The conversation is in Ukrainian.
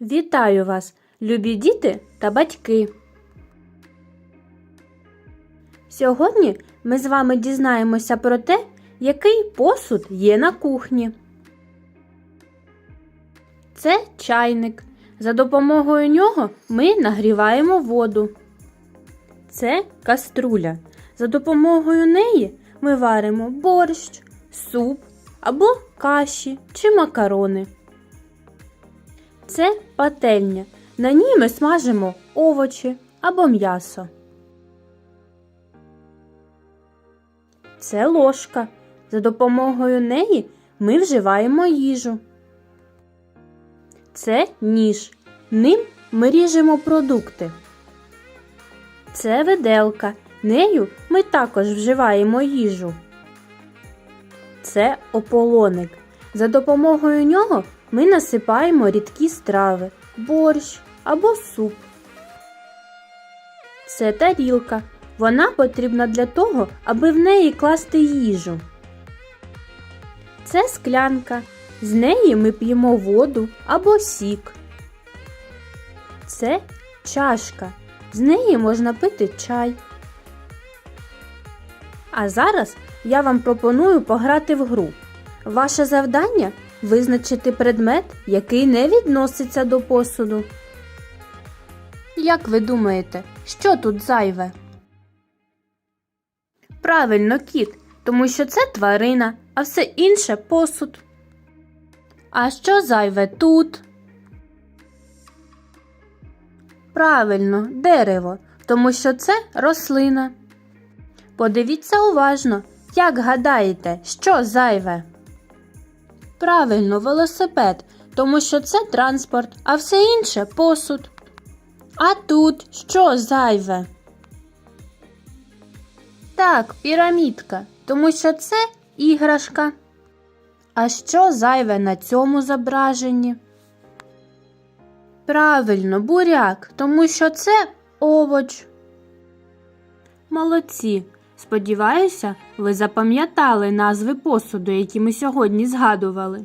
Вітаю вас, любі діти та батьки. Сьогодні ми з вами дізнаємося про те, який посуд є на кухні. Це чайник. За допомогою нього ми нагріваємо воду. Це каструля. За допомогою неї ми варимо борщ, суп або каші чи макарони. Це пательня. На ній ми смажимо овочі або м'ясо. Це ложка. За допомогою неї ми вживаємо їжу. Це ніж. Ним ми ріжемо продукти. Це виделка. Нею ми також вживаємо їжу. Це ополоник. За допомогою нього ми насипаємо рідкі страви, борщ або суп. Це тарілка. Вона потрібна для того, аби в неї класти їжу. Це склянка. З неї ми п'ємо воду або сік. Це чашка. З неї можна пити чай. А зараз я вам пропоную пограти в гру. Ваше завдання визначити предмет, який не відноситься до посуду. Як ви думаєте, що тут зайве? Правильно, кіт, тому що це тварина, а все інше посуд. А що зайве тут? Правильно, дерево, тому що це рослина. Подивіться уважно, як гадаєте, що зайве? Правильно, велосипед, тому що це транспорт, а все інше посуд. А тут що зайве? Так, пірамідка, тому що це іграшка. А що зайве на цьому зображенні? Правильно, буряк, тому що це овоч. Молодці. Сподіваюся, ви запам'ятали назви посуду, які ми сьогодні згадували.